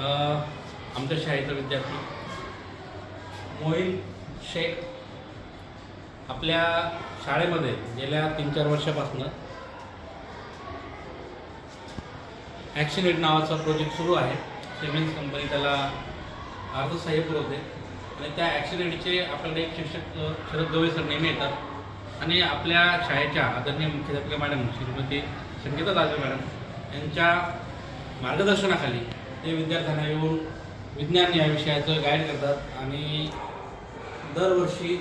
आमच्या शाळेचा विद्यार्थी. मोहिल शेख आपल्या शाळेमध्ये गेल्या तीन चार वर्षापासून ॲक्शिनेट नावाचा प्रोजेक्ट सुरू आहे. सिमेंट्स कंपनी त्याला अर्थसहाय्य पुरवते. आणि त्या ॲक्सिडेंटचे आपल्याला एक शिक्षक शरद गवई सर नेहमी येतात. आणि आपल्या शाळेच्या आदरणीय मुख्याध्यापिका मॅडम श्रीमती संगीता दाजवे मॅडम यांच्या मार्गदर्शनाखाली ते विद्यार्थ्यांना येऊन विज्ञान या विषयाचं गाईड करतात आणि दरवर्षी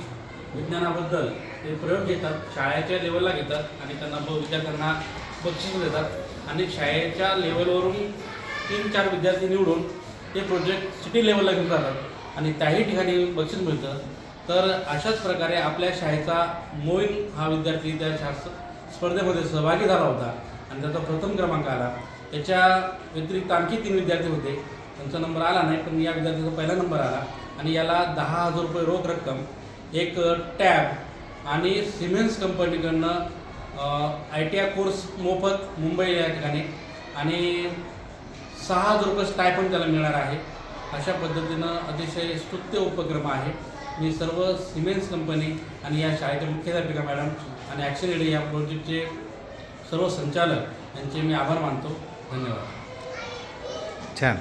विज्ञानाबद्दल ते प्रयोग घेतात शाळेच्या लेवलला घेतात आणि त्यांना ब विद्यार्थ्यांना बक्षीस देतात. आणि शाळेच्या लेवलवरून तीन चार विद्यार्थी निवडून ते प्रोजेक्ट सिटी लेवलला घेऊन जातात. आणि त्याही ठिकाणी बक्षीस मिळतं. तर अशाच प्रकारे आपल्या शाळेचा मोईन हा विद्यार्थी त्या शास्त्र स्पर्धेमध्ये सहभागी झाला होता. आणि त्याचा प्रथम क्रमांक आला. त्याच्या व्यतिरिक्त आणखी तीन विद्यार्थी होते. त्यांचा नंबर आला नाही पण या विद्यार्थ्याचा पहिला नंबर आला. आणि याला दहा हजार रुपये रोख रक्कम एक टॅब आणि सिमेन्स कंपनीकडनं आय टी आय कोर्स मोफत मुंबई या ठिकाणी. आणि सहा हजार रुपये स्टायपण त्याला मिळणार आहे. अशा पद्धतीनं अतिशय स्तुत्य उपक्रम आहे. मी सर्व सिमेन्स कंपनी आणि या शाळेच्या मुख्याध्यापिका मॅडम आणि ॲक्शन या प्रोजेक्टचे सर्व संचालक यांचे मी आभार मानतो. धन्यवाद. छान.